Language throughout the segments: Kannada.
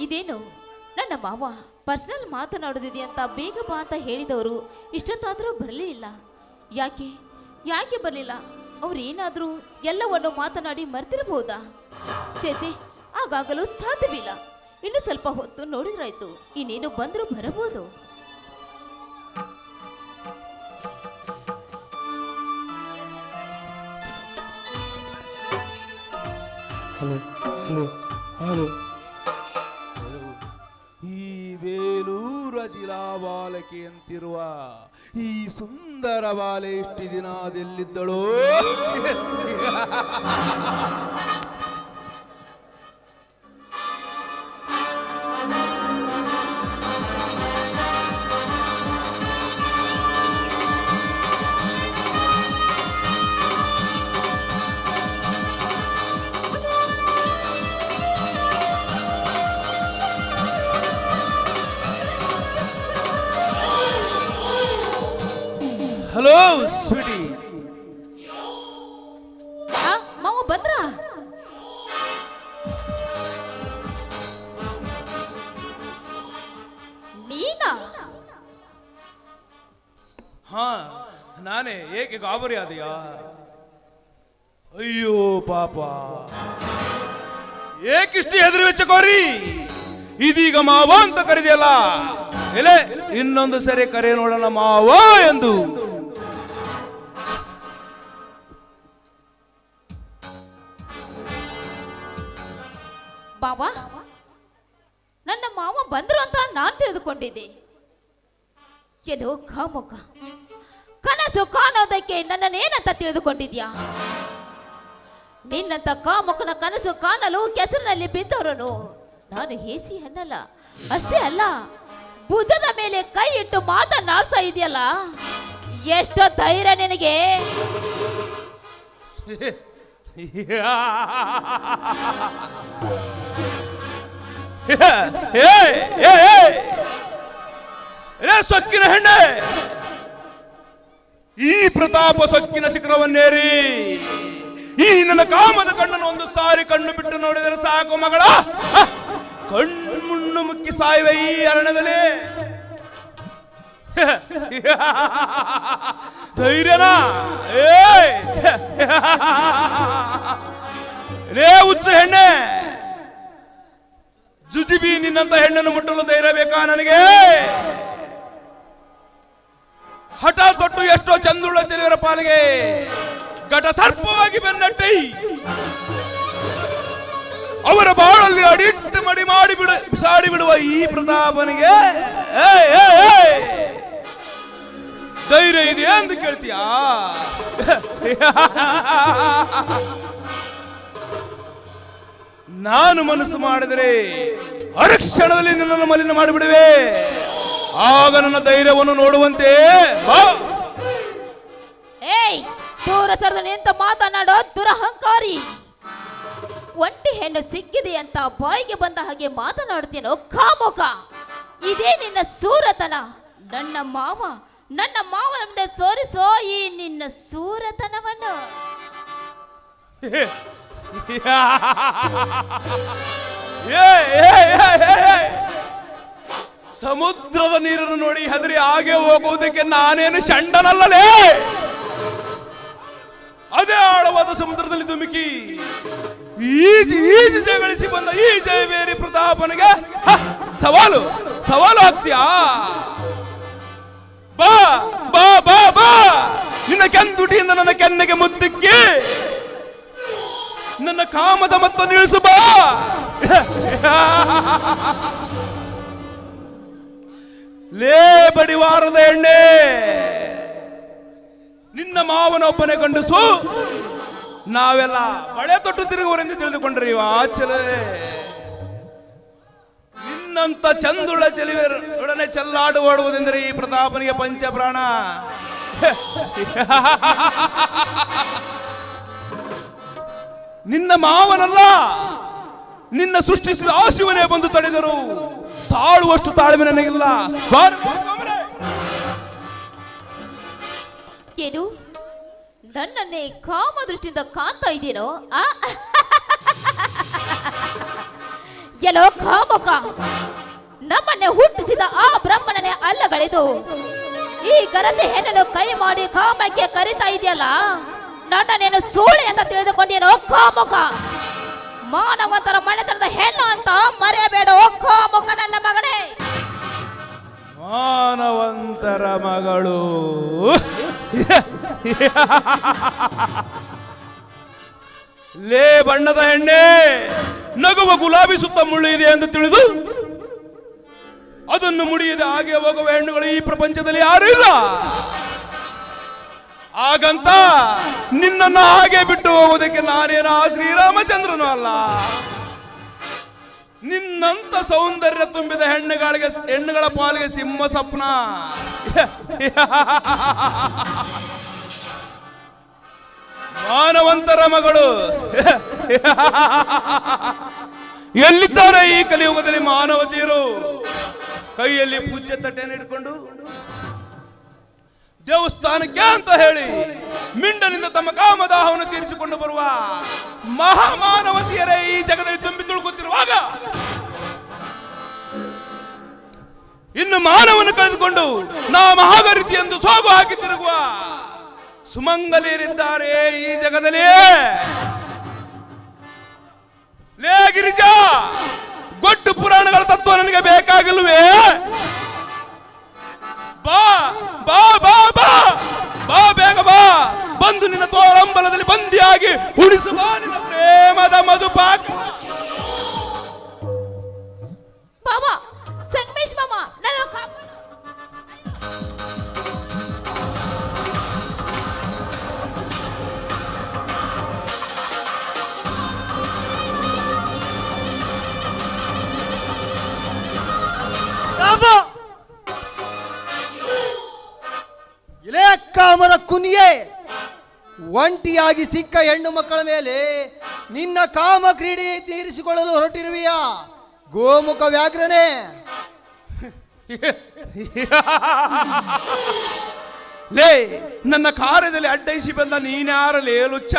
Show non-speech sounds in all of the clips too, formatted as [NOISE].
ಇದೇನು? ನನ್ನ ಮಾವ, ಪರ್ಸನಲ್ ಮಾತನಾಡೋದಿದೆ ಅಂತ ಬೇಗ ಬಾ ಅಂತ ಹೇಳಿದವರು ಇಷ್ಟೊತ್ತಾದರೂ ಬರಲೇ ಇಲ್ಲ. ಯಾಕೆ? ಯಾಕೆ ಬರಲಿಲ್ಲ? ಅವರೇನಾದರೂ ಎಲ್ಲವನ್ನು ಮಾತನಾಡಿ ಮರ್ತಿರಬಹುದಾ? ಚೇಚೆ ಆಗಾಗಲೂ ಸಾಧ್ಯವಿಲ್ಲ. ಇನ್ನು ಸ್ವಲ್ಪ ಹೊತ್ತು ನೋಡಿದ್ರಾಯ್ತು. ಇನ್ನೇನು ಬಂದರೂ ಬರಬಹುದು. Hello hello hello. ಶಿಲಾಬಾಲಕಿಯಂತಿರುವ ಈ ಸುಂದರ ಬಾಲೆ ಇಷ್ಟು ದಿನ ಅದೆಲ್ಲಿದ್ದಳೋ? ಇದೀಗ ಮಾವ ಅಂತ ಕರೆದಿಯಲ್ಲ. ಎಲೆ, ಇನ್ನೊಂದು ಸರಿ ಕರೆ ನೋಡೋಣ ಮಾವ ಎಂದು. ಬಾಬಾ ನನ್ನ ಮಾವ ಬಂದ್ರು ಅಂತ ನಾನ್ ತಿಳಿದುಕೊಂಡಿದ್ದೆ. ಏನೋ ಕಾಮುಖ ಕನಸು ಕಾಣೋದಕ್ಕೆ ನನ್ನನ್ನೇನಂತ ತಿಳಿದುಕೊಂಡಿದ್ಯಾ? ನಿನ್ನಂತ ಕಾಮುಖನ ಕನಸು ಕಾಣಲು ಕೆಸರಿನಲ್ಲಿ ಬಿದ್ದವರನು. ನಾನು ಹೇಸಿ ಹೆಣ್ಣಲ್ಲ ಅಷ್ಟೇ ಅಲ್ಲ ಭುಜದ ಮೇಲೆ ಕೈ ಇಟ್ಟು ಮಾತನಾಡ್ತಾ ಇದೆಯಲ್ಲ ಎಷ್ಟು ಧೈರ್ಯ ನಿನಗೆ ಸೊಕ್ಕಿನ ಹೆಣ್ಣೆ ಈ ಪ್ರತಾಪ ಸೊಕ್ಕಿನ ಶಿಖರವನ್ನೇರಿ ಈ ನನ್ನ ಕಾಮದ ಕಣ್ಣನ್ನು ಒಂದು ಸಾರಿ ಕಣ್ಣು ಬಿಟ್ಟು ನೋಡಿದರೆ ಸಾಕು ಮಗಳ! ಕಣ್ಮುಣ್ಣು ಮುಕ್ಕಿ ಸಾಯುವೆ ಈ ಅರಣ್ಯದಲ್ಲಿ. ಧೈರ್ಯನಾ. ಏ ಹುಚ್ಚ ಹೆಣ್ಣೆ. ಜುಜಿಬಿ ನಿನ್ನಂತ ಹೆಣ್ಣನ್ನು ಮುಟ್ಟಲು ಧೈರ್ಯ ಬೇಕಾ ನನಗೆ? ಹಠ ತೊಟ್ಟು ಎಷ್ಟೋ ಚಂದುಳ್ಳ ಚೆಲುವರ ಪಾಲಿಗೆ ಘಟ ಸರ್ಪವಾಗಿ ಬೆನ್ನಟ್ಟಿ. ಅವರ ಬಾಳಲ್ಲಿ ಅಡಿಟ್ಟು ಮಡಿ ಮಾಡಿ ಬಿಡ ಬಿಸಾಡಿ ಬಿಡುವ ಈ ಪ್ರತಾಪನಿಗೆ! ಧೈರ್ಯ ಇದೆಯಾ ಎಂದು ಕೇಳ್ತೀಯಾ ನಾನು ಮನಸ್ಸು ಮಾಡಿದರೆ ಅರಕ್ಷಣದಲ್ಲಿ ನನ್ನನ್ನು ಮಲಿನ ಮಾಡಿಬಿಡುವೆ ಆಗ ನನ್ನ ಧೈರ್ಯವನ್ನು ನೋಡುವಂತೆ. ಏಯ್, ದೂರ ಸರ್ದನೆ ನಿಂತ ಮಾತನಾಡೋ ದುರಹಂಕಾರಿ ಒಂಟಿ ಹೆಣ್ಣು ಸಿಕ್ಕಿದೆ ಅಂತ ಬಾಯಿಗೆ ಬಂದ ಹಾಗೆ ಮಾತನಾಡ್ತೀನೋ ಕಾಮುಕ ಇದೇ ನಿನ್ನ ಸೂರತನ. ನನ್ನ ಮಾವ ನನ್ನ ಮಾವ ಮುಂದೆ ತೋರಿಸೋ ಈ ನಿನ್ನ ಸೂರತನವನ್ನು. ಸಮುದ್ರದ ನೀರನ್ನು ನೋಡಿ ಹೆದರಿ ಹಾಗೆ ಹೋಗುವುದಕ್ಕೆ ನಾನೇನು ಷಂಡನಲ್ಲಲೇ ಅದೇ ಆಳವಾದ ಸಮುದ್ರದಲ್ಲಿ ಧುಮುಕಿ. ಈಜಿ ಈಜಿ ಜಗಳಿಸಿ ಬಂದ ಈ ಜಯವೇರಿ ಪ್ರತಾಪನಿಗೆ. ಸವಾಲು ಸವಾಲು ಆಗ್ತೀಯಾ? ಬಾ ಬಾ ಬಾ ಬಾ. ನಿನ್ನ ಕೆಂದುಟಿಯಿಂದ ನನ್ನ ಕೆನ್ನೆಗೆ ಮುತ್ತಿಕ್ಕಿ. ನನ್ನ ಕಾಮದ ಮತ್ತು ನಿಲ್ಲಿಸು, ಬಾ. ಲೇ ಬಡಿವಾರದ ಎಣ್ಣೆ. ನಿನ್ನ ಮಾವನ ಮಾವನೊಬ್ಬನೇ ಗಂಡಸು. ನಾವೆಲ್ಲ ಬಳೆ ತೊಟ್ಟು ತಿರುಗುವರೆಂದು ತಿಳಿದುಕೊಂಡ್ರಿ ಆಚಲೆ ನಿನ್ನಂತ ಚಂದುಳ ಚೆಲ್ಲಾಡು ಓಡುವುದೆಂದರೆ ಈ ಪ್ರತಾಪನಿಗೆ ಪಂಚಪ್ರಾಣ. ನಿನ್ನ ಮಾವನಲ್ಲ, ನಿನ್ನ ಸೃಷ್ಟಿಸಿದ ಆ ಶಿವನೇ ಬಂದು ತಡೆದರು. ತಾಳುವಷ್ಟು ತಾಳ್ಮೆ ನನಗಿಲ್ಲ. ಏನು? ನನ್ನನ್ನೇ ಕಾಮ ದೃಷ್ಟಿಯಿಂದ ಕಾಣ್ತಾ ಇದ್ದೀನೋ? ಆ? ಎಲ್ಲೋ ಕಾಮಕ. ನಮ್ಮನ್ನೇ ಹುಟ್ಟಿಸಿದ ಆ ಬ್ರಹ್ಮನನ್ನೇ ಅಲ್ಲಗಳಿದು. ಈ ಗರತಿ ಹೆಣ್ಣನ್ನು ಕೈ ಮಾಡಿ ಕಾಮಕ್ಕೆ ಕರಿತಾ ಇದೆಯಲ್ಲ? ನನ್ನನ್ನೇನು ಸೂಳೆ ಅಂತ ತಿಳಿದುಕೊಂಡೇನೋ ಕಾಮಕ? ಮಾನವಂತರ ಮನೆತನದ ಹೆಣ್ಣು ಅಂತ ಮರೆಯಬೇಡ ಕಾಮಕ ನನ್ನ ಮಗನೇ? ಮಾನವಂತರ ಮಗಳು. [LAUGHS] ಲೇ ಬಣ್ಣದ ಹೆಣ್ಣೆ, ನಗುವ ಗುಲಾಬಿ ಸುತ್ತ ಮುಳ್ಳು ಇದೆ ಎಂದು ತಿಳಿದು, ಅದನ್ನು ಮುಡಿಯದೆ ಹಾಗೆ ಹೋಗುವ ಹೆಣ್ಣುಗಳು ಈ ಪ್ರಪಂಚದಲ್ಲಿ ಯಾರು ಇಲ್ಲ. ಹಾಗಂತ ನಿನ್ನನ್ನು ಹಾಗೆ ಬಿಟ್ಟು ಹೋಗುವುದಕ್ಕೆ ನಾನೇನ ಶ್ರೀರಾಮಚಂದ್ರನು ಅಲ್ಲ. ನಿನ್ನಂತ ಸೌಂದರ್ಯ ತುಂಬಿದ ಹೆಣ್ಣುಗಳಿಗೆ, ಹೆಣ್ಣುಗಳ ಪಾಲಿಗೆ ಸಿಂಹ ಸ್ವಪ್ನ. [LAUGHS] ಮಾನವಂತರ ಮಗಳು. ಎಲ್ಲಿದ್ದಾರೆ ಈ ಕಲಿಯುಗದಲ್ಲಿ ಮಾನವತಿಯರು? ಕೈಯಲ್ಲಿ ಪೂಜ್ಯ ತಟ್ಟೆಯನ್ನು ಇಟ್ಕೊಂಡು. ದೇವಸ್ಥಾನಕ್ಕೆ ಅಂತ ಹೇಳಿ ಮಿಂಡನಿಂದ ತಮ್ಮ ಕಾಮದಾಹವನ್ನು ತೀರಿಸಿಕೊಂಡು ಬರುವ ಮಹಾಮಾನವತಿಯರೇ ಈ ಜಗದಲ್ಲಿ ತುಂಬಿ ತುಳುಕುತ್ತಿರುವಾಗ ಇನ್ನು ಮಾನವನ್ನು ಕಳೆದುಕೊಂಡು ನಾ ಮಹಾಗರಿತಿ ಎಂದು ಸೋಗು ಹಾಕಿ ತಿರುಗುವ ಸುಮಂಗಲಿಯರಿದ್ದಾರೆ ಈ ಜಗದಲ್ಲಿ. ಲೇ ಗಿರಿಜಾ ಗೊಡ್ಡು ಪುರಾಣಗಳ ತತ್ವ ನನಗೆ ಬೇಕಾಗಿಲ್ವೇ ಬಾ ಬಾ ಬಾ ಬಾ ಬಾ, ಬೇಗ ಬಾ. ಬಂದು ನಿನ್ನ ತೋರಂಬಲದಲ್ಲಿ ಬಂದಿಯಾಗಿ ಉಳಿಸು ಬಾ ನಿನ್ನ ಪ್ರೇಮದ ಮಧುಪಾಕ ಬಾಬಾ, ಸಂಗಮೇಶ್ ಮಾಮ ನನ್ನ ಕುನಿಯೇ, ಒಂಟಿಯಾಗಿ ಸಿಕ್ಕ ಹೆಣ್ಣು ಮಕ್ಕಳ ಮೇಲೆ ನಿನ್ನ ಕಾಮ ಕ್ರೀಡೆ ತೀರಿಸಿಕೊಳ್ಳಲು ಹೊರಟಿರುವೆಯಾ? ಗೋಮುಖ ವ್ಯಾಘ್ರನೆ. [LAUGHS] ಲೇ, ನನ್ನ ಕಾರ್ಯದಲ್ಲಿ ಅಡ್ಡೈಸಿ ಬಂದ ನೀನ್ಯಾರಲೇ ಲುಚ್ಚ.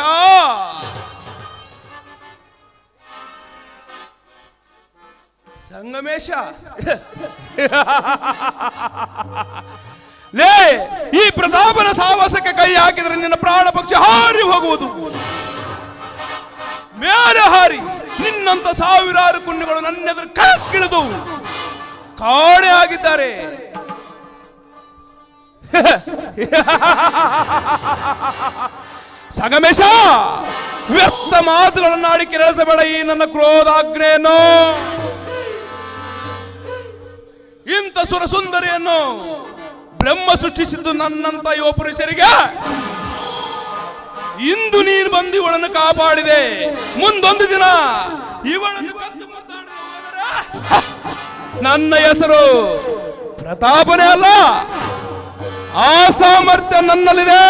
ಸಂಗಮೇಶ. [LAUGHS] ಲೇ, ಈ ಪ್ರತಾಪನ ಸಾಹಸಕ್ಕೆ ಕೈ ಹಾಕಿದರೆ ನಿನ್ನ ಪ್ರಾಣ ಪಕ್ಷ ಹಾರಿ ಹೋಗುವುದು. ಮೇಲೆ ಹಾರಿ, ನಿನ್ನಂತ ಸಾವಿರಾರು ಕುಣ್ಣುಗಳು ನನ್ನೆದುರು ಕಳಕ್ಕಿಳಿದು ಕಾಣೆ ಆಗಿದ್ದಾರೆ. ಸಗಮೇಶ, ವ್ಯರ್ಥ ಮಾತುಗಳನ್ನಾಡಿ ಕೆರಳಿಸಬೇಡ ಈ ನನ್ನ ಕ್ರೋಧಾಗ್ನೆಯನ್ನು. ಇಂಥ ಸುರ ಸುಂದರಿಯನ್ನು ಬ್ರಹ್ಮ ಸೃಷ್ಟಿಸಿದ್ದು ನನ್ನಂತ ಯುವ ಪುರುಷರಿಗೆ. ಇಂದು ನೀನು ಬಂದು ಇವಳನ್ನು ಕಾಪಾಡಿದೆ. ಮುಂದೊಂದು ದಿನ ಇವಳನ್ನು ಕದ್ದು ನನ್ನ ಹೆಸರು ಪ್ರತಾಪನೇ ಅಲ್ಲ. ಆ ಸಾಮರ್ಥ್ಯ ನನ್ನಲ್ಲಿದೆ.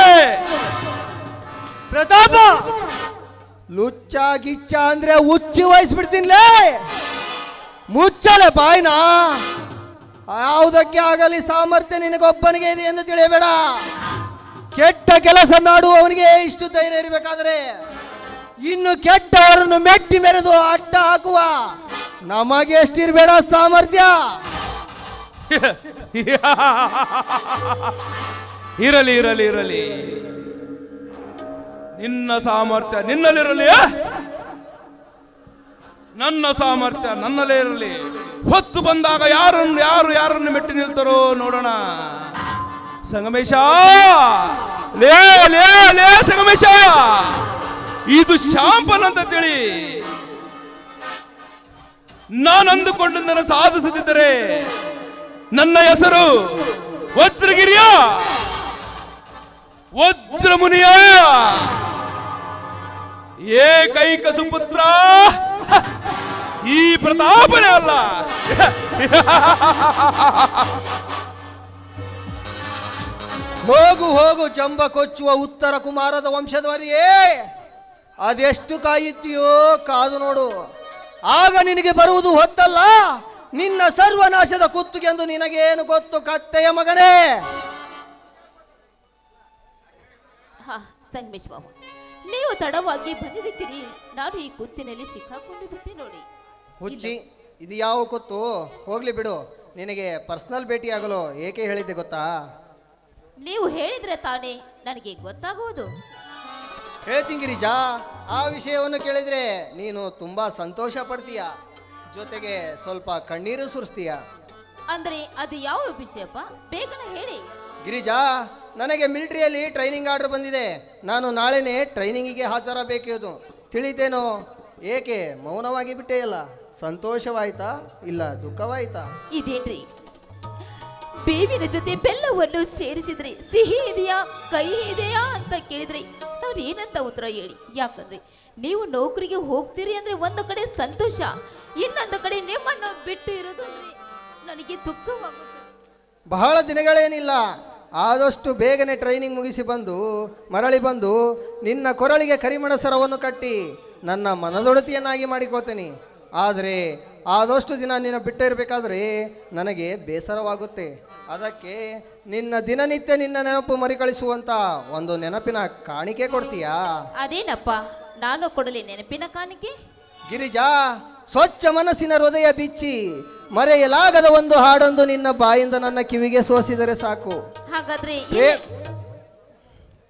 ಪ್ರತಾಪ! ಲುಚ್ಚ ಗಿಚ್ಚ ಅಂದ್ರೆ ಹುಚ್ಚಿ ವಹಿಸ್ಬಿಡ್ತೀನಿಲೇ ಮುಚ್ಚಲೆ ಬಾಯ್ನ. ಯಾವುದಕ್ಕೆ ಆಗಲಿ ಸಾಮರ್ಥ್ಯ ನಿನಗೊಬ್ಬನಿಗೆ ಇದೆ ಎಂದು ತಿಳಿಯಬೇಡ. ಕೆಟ್ಟ ಕೆಲಸ ಮಾಡುವವನಿಗೆ ಇಷ್ಟು ಧೈರ್ಯ ಇರಬೇಕಾದ್ರೆ ಇನ್ನು ಕೆಟ್ಟವರನ್ನು ಮೆಟ್ಟಿ ಮೆರೆದು ಅಟ್ಟ ಹಾಕುವ ನಮಗೆ ಎಷ್ಟಿರಬೇಡ ಸಾಮರ್ಥ್ಯ? [LAUGHS] ಇರಲಿ ಇರಲಿ ಇರಲಿ. ನಿನ್ನ ಸಾಮರ್ಥ್ಯ ನಿನ್ನಲ್ಲಿರಲಿ ನನ್ನ ಸಾಮರ್ಥ್ಯ ನನ್ನಲ್ಲೇ ಇರಲಿ. ಹೊತ್ತು ಬಂದಾಗ ಯಾರನ್ನು ಯಾರು ಯಾರನ್ನು ಮೆಟ್ಟಿ ನಿಲ್ತಾರೋ ನೋಡೋಣ. ಸಂಗಮೇಶ! ಲೇ ಲೇ ಲೇ, ಸಂಗಮೇಶ! ಇದು ಶಾಂಪನ್ ಅಂತ ತಿಳಿ. ನಾನು ನನ್ನ ಸಾಧಿಸದಿದ್ದರೆ ನನ್ನ ಹೆಸರು ವಜ್ರಗಿರಿಯ! ವಜ್ರ ಮುನಿಯ ಏಕೈಕ ಸುಪುತ್ರ! ಈ ಪ್ರತಾಪನೇ ಅಲ್ಲ. ಹೋಗು ಹೋಗು ಜಂಬ ಕೊಚ್ಚುವ ಉತ್ತರ ಕುಮಾರದ ವಂಶದವರಿಯೇ. ಅದೆಷ್ಟು ಕಾಯುತ್ತೀಯೋ ಕಾದು ನೋಡು. ಆಗ ನಿನಗೆ ಬರುವುದು ಹೊತ್ತಲ್ಲ. ನಿನ್ನ ಸರ್ವನಾಶದ ಕುತ್ತುಗೆಂದು ನಿನಗೇನು ಗೊತ್ತು ಕತ್ತೆಯ ಮಗನೇ? ಹಾ ಸಂಗಮೇಶ್ ಬಾಬು ನೀವು ತಡವಾಗಿ ಬಂದಿದ್ದೀರಿ. ನಾನು ಈ ಕುತ್ತಿನಲ್ಲಿ ಸಿಕ್ಕಾಕೊಂಡು ಬಿಟ್ಟೆ ನೋಡಿ. ಹುಚ್ಚಿ ಇದು ಯಾವ ಗೊತ್ತು? ಹೋಗ್ಲಿ ಬಿಡು. ನಿನಗೆ ಪರ್ಸನಲ್ ಭೇಟಿಯಾಗಲು ಏಕೆ ಹೇಳಿದ್ದೆ ಗೊತ್ತಾ? ನೀವು ಹೇಳಿದ್ರೆ ತಾನೇ ನನಗೆ ಗೊತ್ತಾಗುವುದು. ಹೇಳ್ತೀನಿ ಗಿರಿಜಾ ಆ ವಿಷಯವನ್ನು ಕೇಳಿದ್ರೆ ನೀನು ತುಂಬಾ ಸಂತೋಷ ಪಡ್ತೀಯ? ಜೊತೆಗೆ ಸ್ವಲ್ಪ ಕಣ್ಣೀರು ಸುರಿಸ್ತೀಯ? ಅಂದ್ರೆ ಅದು ಯಾವ ವಿಷಯಪ್ಪ? ಬೇಗನೆ ಹೇಳಿ. ಗಿರಿಜಾ ನನಗೆ ಮಿಲಿಟರಿಯಲ್ಲಿ ಟ್ರೈನಿಂಗ್ ಆರ್ಡರ್ ಬಂದಿದೆ. ನಾನು ನಾಳೆನೇ ಟ್ರೈನಿಂಗಿಗೆ ಹಾಜರಾಗಬೇಕಿರೋದು ತಿಳಿತೇನೋ? ಏಕೆ ಮೌನವಾಗಿ ಬಿಟ್ಟೆಯಲ್ಲ ಸಂತೋಷವಾಯ್ತಾ ಇಲ್ಲ ದುಃಖವಾಯ್ತಾ? ಇದೇನ್ರಿ? ಬೇವಿನ ಜೊತೆ ಬೆಲ್ಲವನ್ನು ಸೇರಿಸಿದ್ರೆ ಸಿಹಿ ಇದೆಯಾ ಕಹಿ ಇದೆಯಾ ಅಂತ ಕೇಳಿದ್ರೆ. ನಾನು ಏನಂತ ಉತ್ತರ ಹೇಳಿ? ಯಾಕಂದ್ರೆ ನೀವು ನೌಕರಿಗೆ ಹೋಗ್ತೀರಿ ಅಂದ್ರೆ ಒಂದು ಕಡೆ ಸಂತೋಷ ಇನ್ನೊಂದು ಕಡೆ ನಿಮ್ಮನ್ನು ಬಿಟ್ಟು ಇರೋದು ನನಗೆ ದುಃಖವಾಗುತ್ತೆ. ಬಹಳ ದಿನಗಳೇನಿಲ್ಲ ಆದಷ್ಟು ಬೇಗನೆ ಟ್ರೈನಿಂಗ್ ಮುಗಿಸಿ ಬಂದು ಮರಳಿ ಬಂದು ನಿನ್ನ ಕೊರಳಿಗೆ ಕರಿಮಣ ಸರವನ್ನು ಕಟ್ಟಿ ನನ್ನ ಮನದೊಡತಿಯನ್ನಾಗಿ ಮಾಡಿಕೊಳ್ತೇನೆ. ಆದರೆ ಆದಷ್ಟು ದಿನ ನಿನ್ನ ಬಿಟ್ಟಿರಬೇಕಾದ್ರೆ ನನಗೆ ಬೇಸರವಾಗುತ್ತೆ. ಅದಕ್ಕೆ ನಿನ್ನ ದಿನನಿತ್ಯ ನಿನ್ನ ನೆನಪು ಮರಿಕಳಿಸುವಂತ ಒಂದು ನೆನಪಿನ ಕಾಣಿಕೆ ಕೊಡ್ತೀಯಾ? ಅದೇನಪ್ಪ? ನಾನು ಕೊಡಲಿ ನೆನಪಿನ ಕಾಣಿಕೆ? ಗಿರಿಜಾ ಸ್ವಚ್ಛ ಮನಸ್ಸಿನ ಹೃದಯ ಬಿಚ್ಚಿ ಮರೆಯಲಾಗದ ಒಂದು ಹಾಡೊಂದು ನಿನ್ನ ಬಾಯಿಂದ ನನ್ನ ಕಿವಿಗೆ ಸೋಸಿದರೆ ಸಾಕು. ಹಾಗಾದ್ರೆ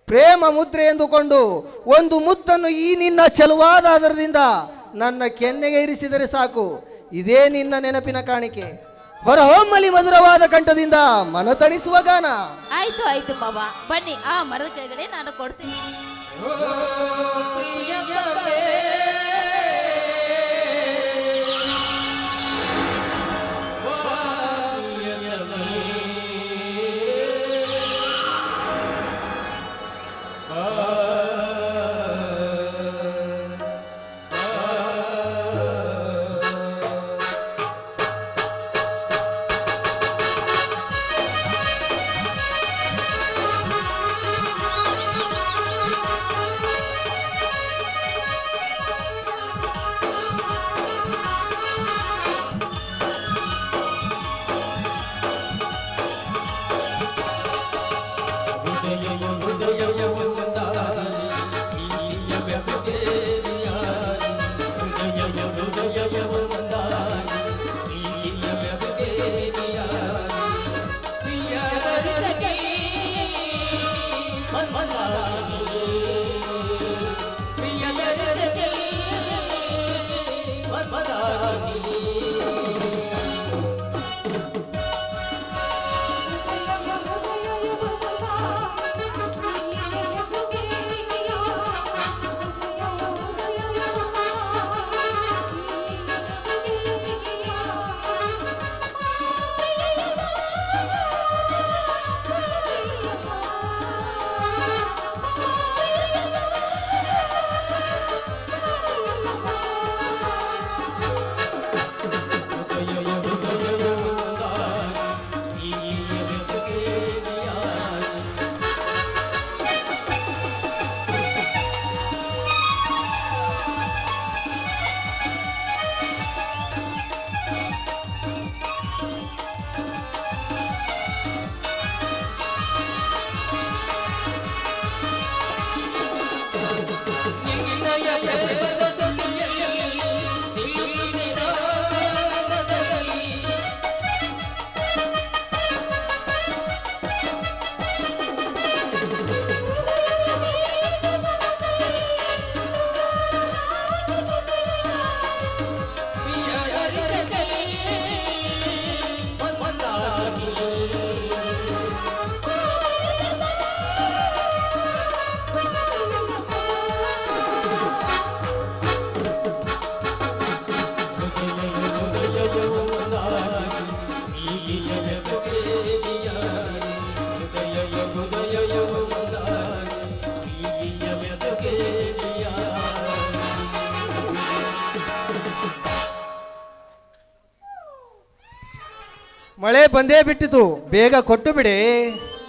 ಪ್ರೇಮ ಮುದ್ರೆ ಎಂದುಕೊಂಡು ಒಂದು ಮುತ್ತನ್ನು ಈ ನಿನ್ನ ಚೆಲುವಾದ ಆಧಾರದಿಂದ ನನ್ನ ಕೆನ್ನೆಗೆ ಇರಿಸಿದರೆ ಸಾಕು. ಇದೇ ನಿನ್ನ ನೆನಪಿನ ಕಾಣಿಕೆ. ಹೊರಹೊಮ್ಮಲಿ ಮಧುರವಾದ ಕಂಠದಿಂದ ಮನತಣಿಸುವ ಗಾನ. ಆಯ್ತು ಆಯ್ತು ಬಾಬಾ ಬನ್ನಿ ಆ ಮರದ ಕೆಳಗಡೆ ನಾನು ಕೊಡ್ತೀನಿ. ಮಳೆ ಬಂದೇ ಬಿಟ್ಟಿತು ಬೇಗ ಕೊಟ್ಟು ಬಿಡಿ.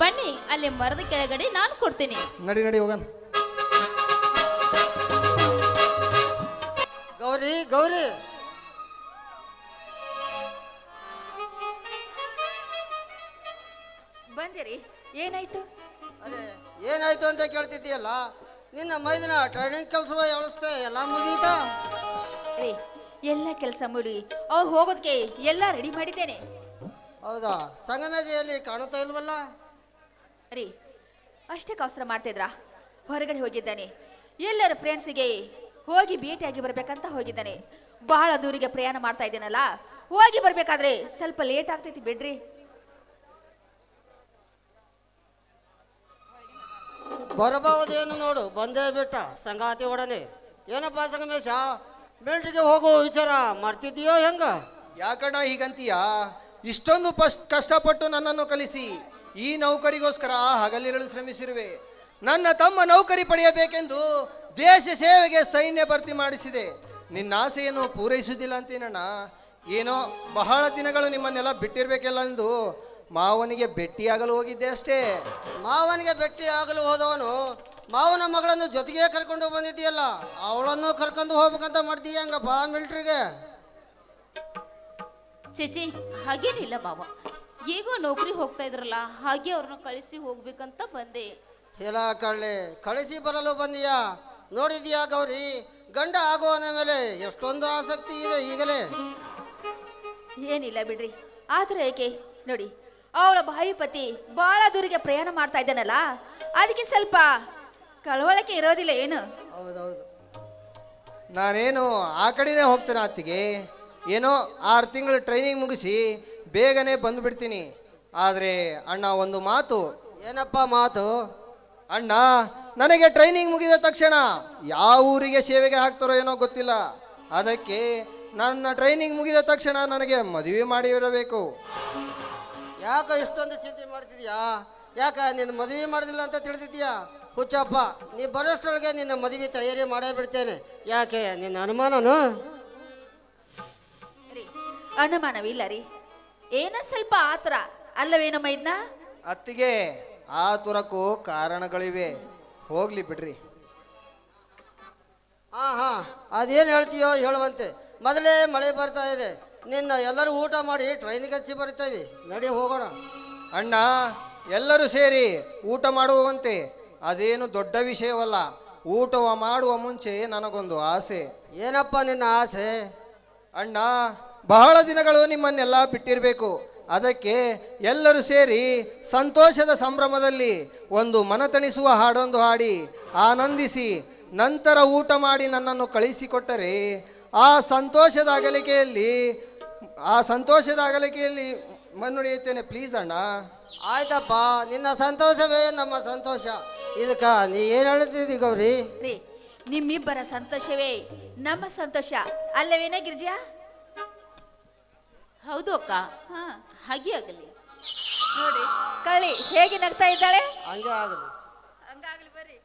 ಬನ್ನಿ ಅಲ್ಲಿ ಮರದ ಕೆಳಗಡೆ ನಾನು ಕೊಡ್ತೀನಿ. ನಡಿ ನಡಿ ಹೋಗೋಣ. ಗೌರಿ ಗೌರಿ. ಬಂದಿರಿ ಏನಾಯ್ತು? ಅದೇ ಏನಾಯ್ತು ಅಂತ ಕೇಳ್ತಿದ್ದೀಯಲ್ಲ? ನಿನ್ನ ಮೈದಿನ ಟ್ರೈನಿಂಗ್ ಕೆಲಸ ವ್ಯವಸ್ಥೆ ಎಲ್ಲ ಮುಗೀತಾ? ಏ ಎಲ್ಲ ಕೆಲಸ ಮುಗಿ ಅವ್ರು ಹೋಗೋದಕ್ಕೆ ಎಲ್ಲ ರೆಡಿ ಮಾಡಿದ್ದೇನೆ. ಹೌದಾ? ಸಂಗನಜಿಯಲ್ಲಿ ಕಾಣುತ್ತಾ ಇಲ್ವಲ್ಲ? ರೀ ಅಷ್ಟೇ ಅವಸರ ಮಾಡ್ತಿದ್ರಾ? ಹೊರಗಡೆ ಹೋಗಿದ್ದಾನೆ. ಎಲ್ಲರ ಫ್ರೆಂಡ್ಸಿಗೆ ಹೋಗಿ ಭೇಟಿಯಾಗಿ ಬರ್ಬೇಕಂತ ಹೋಗಿದ್ದಾನೆ. ಬಹಳ ದೂರಿಗೆ ಪ್ರಯಾಣ ಮಾಡ್ತಾ ಇದ್ದೀನಲ್ಲ? ಹೋಗಿ ಬರ್ಬೇಕಾದ್ರೆ ಸ್ವಲ್ಪ ಲೇಟ್ ಆಗ್ತೈತಿ ಬಿಡ್ರಿ. ಬರಬಹುದೇನು ನೋಡು ಬಂದೇ ಬಿಟ್ಟ ಸಂಗಾತಿ ಒಡನೆ. ಏನಪ್ಪ ಸಂಗಮೇಶ? ಮಿಲ್ಟ್ರಿಗೆ ಹೋಗೋ ವಿಚಾರ ಮಾಡ್ತಿದ್ದೀಯೋ ಹೆಂಗ? ಯಾಕಣ್ಣ ಹೀಗಂತೀಯ? ಇಷ್ಟೊಂದು ಕಷ್ಟಪಟ್ಟು ನನ್ನನ್ನು ಕಲಿಸಿ ಈ ನೌಕರಿಗೋಸ್ಕರ ಹಗಲಿರಲು ಶ್ರಮಿಸಿರುವೆ. ನನ್ನ ತಮ್ಮ ನೌಕರಿ ಪಡೆಯಬೇಕೆಂದು ದೇಶ ಸೇವೆಗೆ ಸೈನ್ಯ ಭರ್ತಿ ಮಾಡಿಸಿದೆ. ನಿನ್ನ ಆಸೆಯನ್ನು ಪೂರೈಸುವುದಿಲ್ಲ ಅಂತೇನಣ್ಣ. ಏನೋ ಬಹಳ ದಿನಗಳು ನಿಮ್ಮನ್ನೆಲ್ಲ ಬಿಟ್ಟಿರ್ಬೇಕೆಲ್ಲ ಎಂದು ಮಾವನಿಗೆ ಭೇಟಿಯಾಗಲು ಹೋಗಿದ್ದೆ ಅಷ್ಟೇ. ಮಾವನಿಗೆ ಬೆಟ್ಟಿ ಆಗಲು ಹೋದವನು, ಮಾವನ ಮಗಳನ್ನು ಜೊತೆಗೆ ಕರ್ಕೊಂಡು ಬಂದಿದ್ದೀಯಲ್ಲ, ಅವಳನ್ನು ಕರ್ಕೊಂಡು ಹೋಗ್ಬೇಕಂತ ಮಾಡ್ತೀಯ ಹಂಗಪ್ಪ, ಮಿಲ್ಟ್ರಿಗೆ? ಚೇಚಿ ಹಾಗೇನಿಲ್ಲ ಮಾವ ಹೇಗೋ ನೌಕರಿ ಹೋಗ್ತಾ ಇದ್ರಲ್ಲ ಹಾಗೆ ಅವ್ರನ್ನ ಕಳಿಸಿ ಹೋಗ್ಬೇಕಂತ ಬಂದೆ. ಇಲ್ಲ ಕಳ್ಳೆ ಕಳಿಸಿ ಬರಲು ಬಂದಿಯಾ? ನೋಡಿದ್ಯಾ ಗೌರಿ? ಗಂಡ ಆಗೋನ ಮೇಲೆ ಎಷ್ಟೊಂದು ಆಸಕ್ತಿ ಇದೆ ಈಗಲೇ. ಏನಿಲ್ಲ ಬಿಡ್ರಿ ಆದ್ರೆ ಏಕೆ? ನೋಡಿ ಅವಳ ಬಾಯಿ ಪತಿ ಬಹಳ ದೂರಿಗೆ ಪ್ರಯಾಣ ಮಾಡ್ತಾ ಇದ್ದಾನಲ್ಲ ಅದಕ್ಕೆ ಸ್ವಲ್ಪ ಕಳವಳಕ್ಕೆ ಇರೋದಿಲ್ಲ ಏನು? ಹೌದೌದು. ನಾನೇನು ಆ ಕಡೆನೇ ಹೋಗ್ತೇನೆ ಅತ್ತಿಗೆ? ಏನೋ ಆರು ತಿಂಗಳು ಟ್ರೈನಿಂಗ್ ಮುಗಿಸಿ ಬೇಗನೆ ಬಂದುಬಿಡ್ತೀನಿ. ಆದರೆ ಅಣ್ಣ ಒಂದು ಮಾತು ಏನಪ್ಪ ಮಾತು? ಅಣ್ಣ ನನಗೆ ಟ್ರೈನಿಂಗ್ ಮುಗಿದ ತಕ್ಷಣ ಯಾವ ಊರಿಗೆ ಸೇವೆಗೆ ಹಾಕ್ತಾರೋ ಏನೋ ಗೊತ್ತಿಲ್ಲ. ಅದಕ್ಕೆ ನನ್ನ ಟ್ರೈನಿಂಗ್ ಮುಗಿದ ತಕ್ಷಣ ನನಗೆ ಮದುವೆ ಮಾಡಿರಬೇಕು. ಯಾಕ ಇಷ್ಟೊಂದು ಚಿಂತೆ ಮಾಡ್ತಿದ್ಯಾ? ಯಾಕ ನಿನ್ನ ಮದುವೆ ಮಾಡೋದಿಲ್ಲ ಅಂತ ತಿಳಿದಿದ್ಯಾ ಹುಚ್ಚಪ್ಪ ನೀ ಬರೋಷ್ಟರೊಳಗೆ ನಿನ್ನ ಮದುವೆ ತಯಾರಿ ಮಾಡೇ ಬಿಡ್ತೇನೆ. ಯಾಕೆ ನಿನ್ನ ಅನುಮಾನನು? ಅನುಮಾನವಿಲ್ಲ ರೀ. ಏನ ಸ್ವಲ್ಪ ಆತರ ಅಲ್ಲವೇನಮ್ಮ ಇದನ್ನ ಅತ್ತಿಗೆ ಆತುರಕ್ಕೂ ಕಾರಣಗಳಿವೆ. ಹೋಗ್ಲಿ ಬಿಡ್ರಿ. ಹಾ ಹಾ ಅದೇನು ಹೇಳ್ತೀಯೋ ಹೇಳುವಂತೆ. ಮೊದಲೇ ಮಳೆ ಬರ್ತಾ ಇದೆ. ನಿನ್ನ ಎಲ್ಲರೂ ಊಟ ಮಾಡಿ ಟ್ರೈನಿಗೆ ಹಚ್ಚಿ ಬರ್ತೇವೆ ನಡಿ ಹೋಗೋಣ. ಅಣ್ಣ ಎಲ್ಲರೂ ಸೇರಿ ಊಟ ಮಾಡುವಂತೆ. ಅದೇನು ದೊಡ್ಡ ವಿಷಯವಲ್ಲ. ಊಟ ಮಾಡುವ ಮುಂಚೆ ನನಗೊಂದು ಆಸೆ. ಏನಪ್ಪ ನಿನ್ನ ಆಸೆ? ಅಣ್ಣ ಬಹಳ ದಿನಗಳು ನಿಮ್ಮನ್ನೆಲ್ಲ ಬಿಟ್ಟಿರಬೇಕು. ಅದಕ್ಕೆ ಎಲ್ಲರೂ ಸೇರಿ ಸಂತೋಷದ ಸಂಭ್ರಮದಲ್ಲಿ ಒಂದು ಮನತಣಿಸುವ ಹಾಡೊಂದು ಹಾಡಿ ಆನಂದಿಸಿ ನಂತರ ಊಟ ಮಾಡಿ ನನ್ನನ್ನು ಕಳಿಸಿಕೊಟ್ಟರೆ ಆ ಸಂತೋಷದ ಅಗಲಿಕೆಯಲ್ಲಿ ಆ ಸಂತೋಷದ ಅಗಲಿಕೆಯಲ್ಲಿ ಮನ್ನುಡಿಯುತ್ತೇನೆ ಪ್ಲೀಸ್ ಅಣ್ಣ. ಆಯ್ತಪ್ಪ ನಿನ್ನ ಸಂತೋಷವೇ ನಮ್ಮ ಸಂತೋಷ. ಇದಕ್ಕ ನೀ ಏನು ಹೇಳ್ತಿದ್ದಿ ಗೌರಿ? ರೀ ನಿಮ್ಮಿಬ್ಬರ ಸಂತೋಷವೇ ನಮ್ಮ ಸಂತೋಷ. ಅಲ್ಲವೇನ ಗಿರ್ಜಾ? ಹೌದು ಅಕ್ಕ. ಹಾ. ಹಾಗೆ ಆಗಲಿ. ನೋಡಿ ಕಳಿ ಹೇಗೆ ನಗ್ತಾ ಇದ್ದಾಳೆ? ಹಂಗಾಗಲಿ ಆಗಲಿ. ಹಂಗಾಗ್ಲಿ ಬರ್ರಿ.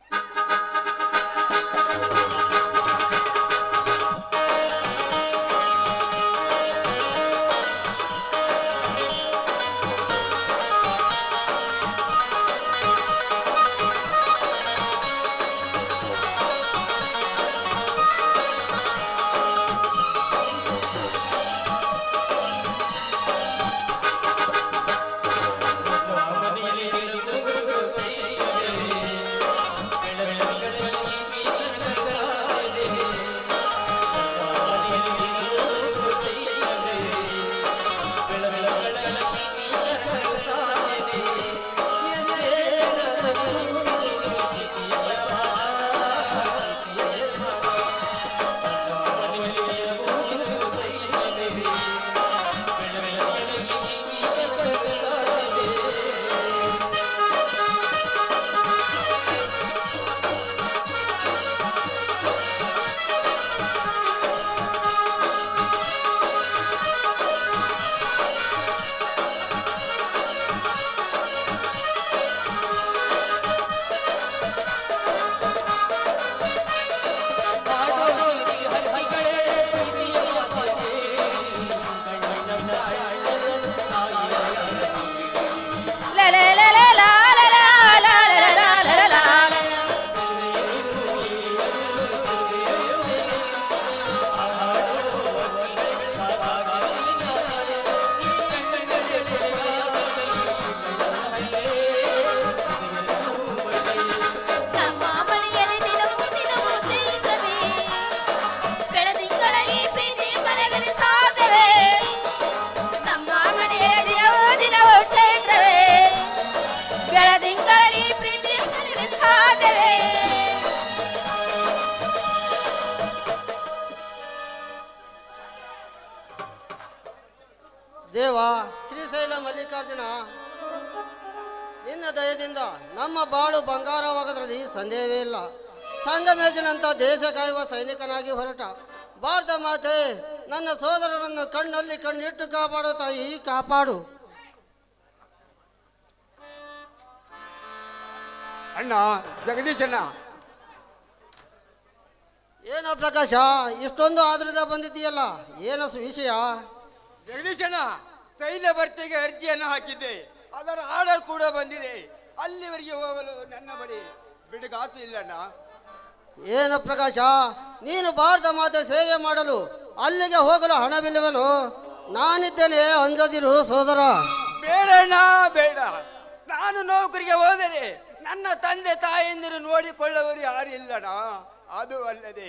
ಸಂಗಮೇಶನಂತ ದೇಶ ಕಾಯುವ ಸೈನಿಕನಾಗಿ ಹೊರಟ. ಭಾರತ ಮಾತೆ ನನ್ನ ಸೋದರರನ್ನು ಕಣ್ಣಲ್ಲಿ ಕಣ್ಣಿಟ್ಟು ಕಾಪಾಡು ತಾಯಿ ಕಾಪಾಡು. ಅಣ್ಣ ಜಗದೀಶಣ್ಣ ಏನೋ ಪ್ರಕಾಶ ಇಷ್ಟೊಂದು ಆದ್ರದ ಬಂದಿದ್ದೀಯಲ್ಲ ಏನೋ ವಿಷಯ? ಜಗದೀಶಣ್ಣ ಸೈನ್ಯ ಭರ್ತಿಗೆ ಅರ್ಜಿಯನ್ನು ಹಾಕಿದ್ದೆ. ಅದರ ಆರ್ಡರ್ ಕೂಡ ಬಂದಿದೆ. ಅಲ್ಲಿವರೆಗೆ ಹೋಗಲು ನನ್ನ ಬಳಿ ಬಿಡುಗಾಸು ಇಲ್ಲಣ್ಣ ಏನು ಪ್ರಕಾಶ ನೀನು ಭಾರತ ಮಾತೆ ಸೇವೆ ಮಾಡಲು ಅಲ್ಲಿಗೆ ಹೋಗಲು ಹಣವಿಲ್ಲವನು? ನಾನಿದ್ದೇನೆ ಅಂಜದಿರು ಸೋದರ. ಬೇಡಣ್ಣ ಬೇಡ. ನಾನು ನೌಕರಿಗೆ ಹೋದರೆ ನನ್ನ ತಂದೆ ತಾಯಂದಿರು ನೋಡಿಕೊಳ್ಳುವರು ಯಾರು ಇಲ್ಲಣ್ಣ? ಅದು ಅಲ್ಲದೆ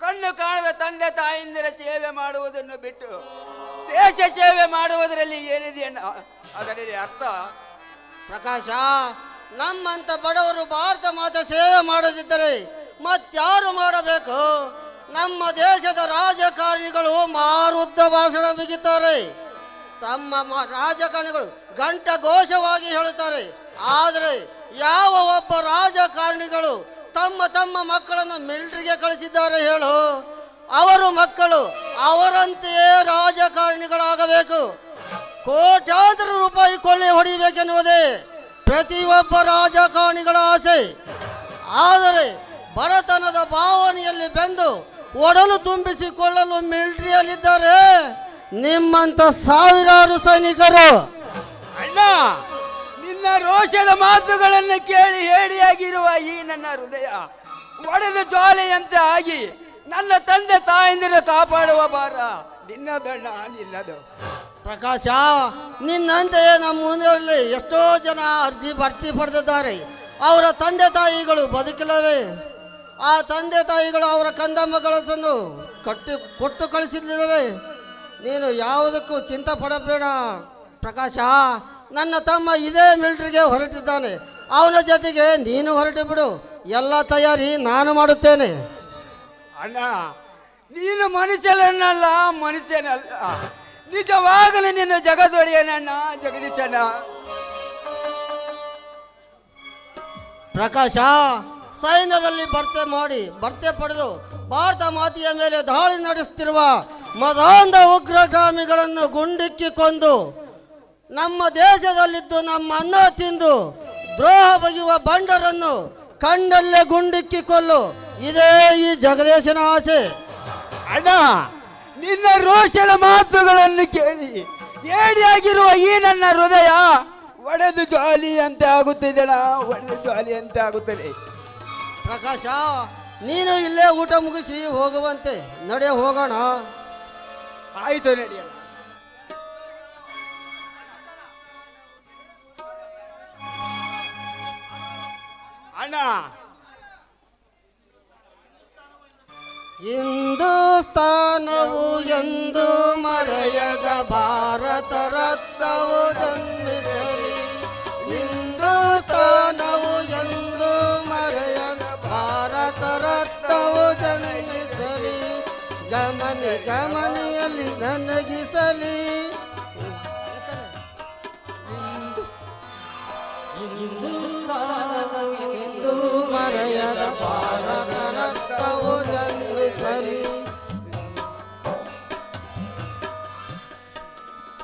ಕಣ್ಣು ಕಾಣದ ತಂದೆ ತಾಯಂದಿರ ಸೇವೆ ಮಾಡುವುದನ್ನು ಬಿಟ್ಟು ದೇಶ ಸೇವೆ ಮಾಡುವುದರಲ್ಲಿ ಏನಿದೆ ಅಣ್ಣ? ಅದರಲ್ಲಿ ಅರ್ಥ? ಪ್ರಕಾಶ ನಮ್ಮಂತ ಬಡವರು ಭಾರತ ಮಾತೆ ಸೇವೆ ಮಾಡದಿದ್ದರೆ ಮತ್ಯಾರು ಮಾಡಬೇಕು? ನಮ್ಮ ದೇಶದ ರಾಜಕಾರಣಿಗಳು ಮಾರುದ್ದ ಭಾಷಣ ಬಿಗಿತಾರೆ ತಮ್ಮ ರಾಜಕಾರಣಿಗಳು ಗಂಟ ಘೋಷವಾಗಿ ಹೇಳುತ್ತಾರೆ. ಆದರೆ ಯಾವ ಒಬ್ಬ ರಾಜಕಾರಣಿಗಳು ತಮ್ಮ ತಮ್ಮ ಮಕ್ಕಳನ್ನು ಮಿಲ್ಟ್ರಿಗೆ ಕಳಿಸಿದ್ದಾರೆ ಹೇಳು. ಅವರು ಮಕ್ಕಳು ಅವರಂತೆಯೇ ರಾಜಕಾರಣಿಗಳಾಗಬೇಕು. ಕೋಟ್ಯಾಂತರ ರೂಪಾಯಿ ಕೊಳ್ಳೆ ಹೊಡಿಬೇಕೆನ್ನುವುದೇ ಪ್ರತಿಯೊಬ್ಬ ರಾಜಕಾರಣಿಗಳ ಆಸೆ. ಆದರೆ ಬಡತನದ ಭಾವನೆಯಲ್ಲಿ ಬೆಂದು ಒಡಲು ತುಂಬಿಸಿಕೊಳ್ಳಲು ಮಿಲಿಟರಿಯಲ್ಲಿದ್ದಾರೆ. ನಿಮ್ಮಂತ ಸಾವಿರಾರು ಸೈನಿಕರು. ಅಣ್ಣ ನಿನ್ನ ರೋಷದ ಮಾತುಗಳನ್ನು ಕೇಳಿ ಹೇಳಿಯಾಗಿರುವ ಈ ನನ್ನ ಹೃದಯ ಒಡೆದ ಜ್ವಾಲೆಯಂತೆ ಆಗಿ ನನ್ನ ತಂದೆ ತಾಯಂದಿರ ಕಾಪಾಡುವ ಭಾರ ನಿನ್ನದಣ್ಣ ನಿನ್ನದು. ಪ್ರಕಾಶ ನಿನ್ನಂತೆಯೇ ನಮ್ಮ ಮುಂದೆ ಎಷ್ಟೋ ಜನ ಅರ್ಜಿ ಭರ್ತಿ ಪಡೆದಿದ್ದಾರೆ. ಅವರ ತಂದೆ ತಾಯಿಗಳು ಬದುಕಿಲ್ಲವೇ? ಆ ತಂದೆ ತಾಯಿಗಳು ಅವರ ಕಂದಮ್ಮಗಳನ್ನು ಕಟ್ಟಿ ಕೊಟ್ಟು ಕಳಿಸಿದ್ದೇವೆ ನೀನು ಯಾವುದಕ್ಕೂ ಚಿಂತೆ ಪಡಬೇಡ ಪ್ರಕಾಶ. ನನ್ನ ತಮ್ಮ ಇದೇ ಮಿಲ್ಟ್ರಿಗೆ ಹೊರಟಿದ್ದಾನೆ. ಅವನ ಜೊತೆಗೆ ನೀನು ಹೊರಟು ಬಿಡು. ಎಲ್ಲ ತಯಾರಿ ನಾನು ಮಾಡುತ್ತೇನೆ. ಅಣ್ಣ ನೀನು ಮನುಷ್ಯನಲ್ಲ ಮನುಷ್ಯನಲ್ಲ. ನಿಜವಾಗಲೂ ನಿನ್ನ ಜಗದೊಡೆಯನಣ್ಣ ಜಗದೀಶಣ್ಣ. ಪ್ರಕಾಶ ಸೈನ್ಯದಲ್ಲಿ ಭರ್ತೆ ಮಾಡಿ, ಭರ್ತೆ ಪಡೆದು ಭಾರತ ಮಾತೆಯ ಮೇಲೆ ದಾಳಿ ನಡೆಸುತ್ತಿರುವ ಮದಾಂಧ ಉಗ್ರಗಾಮಿಗಳನ್ನು ಗುಂಡಿಕ್ಕಿ ಕೊಂದು ನಮ್ಮ ದೇಶದಲ್ಲಿದ್ದು ನಮ್ಮ ಅನ್ನ ತಿಂದು ದ್ರೋಹ ಬಗೆಯುವ ಬಂಡರನ್ನು ಕಂಡಲ್ಲೇ ಗುಂಡಿಕ್ಕಿ ಕೊಲ್ಲು ಇದೇ ಈ ಜಗದೇಶನ ಆಸೆ. ಅಣ್ಣ, ನಿನ್ನ ರೋಷದ ಮಾತುಗಳನ್ನು ಕೇಳಿ. ಏಡಿಯಾಗಿರುವ ಈ ನನ್ನ ಹೃದಯ ಒಡೆದು ಜಾಲಿಯಂತೆ ಅಣ್ಣ ಒಡೆದು ಜಾಲಿಯಂತೆ ಆಗುತ್ತದೆ. ಪ್ರಕಾಶ ನೀನು ಇಲ್ಲೇ ಊಟ ಮುಗಿಸಿ ಹೋಗುವಂತೆ. ನಡೆ ಹೋಗೋಣ. ಆಯ್ತು ನಡೆಯಲ್ಲ. ಅಣ್ಣ. ಹಿಂದೂಸ್ತಾನವು ಎಂದು ಮರೆಯದ ಭಾರತ ರತ್ನವು ಜನ್ಮಿಸಲಿ. ಗಮನಿ ಗಮನಿಯಲ್ಲಿ ನನಗಿಸಲಿ.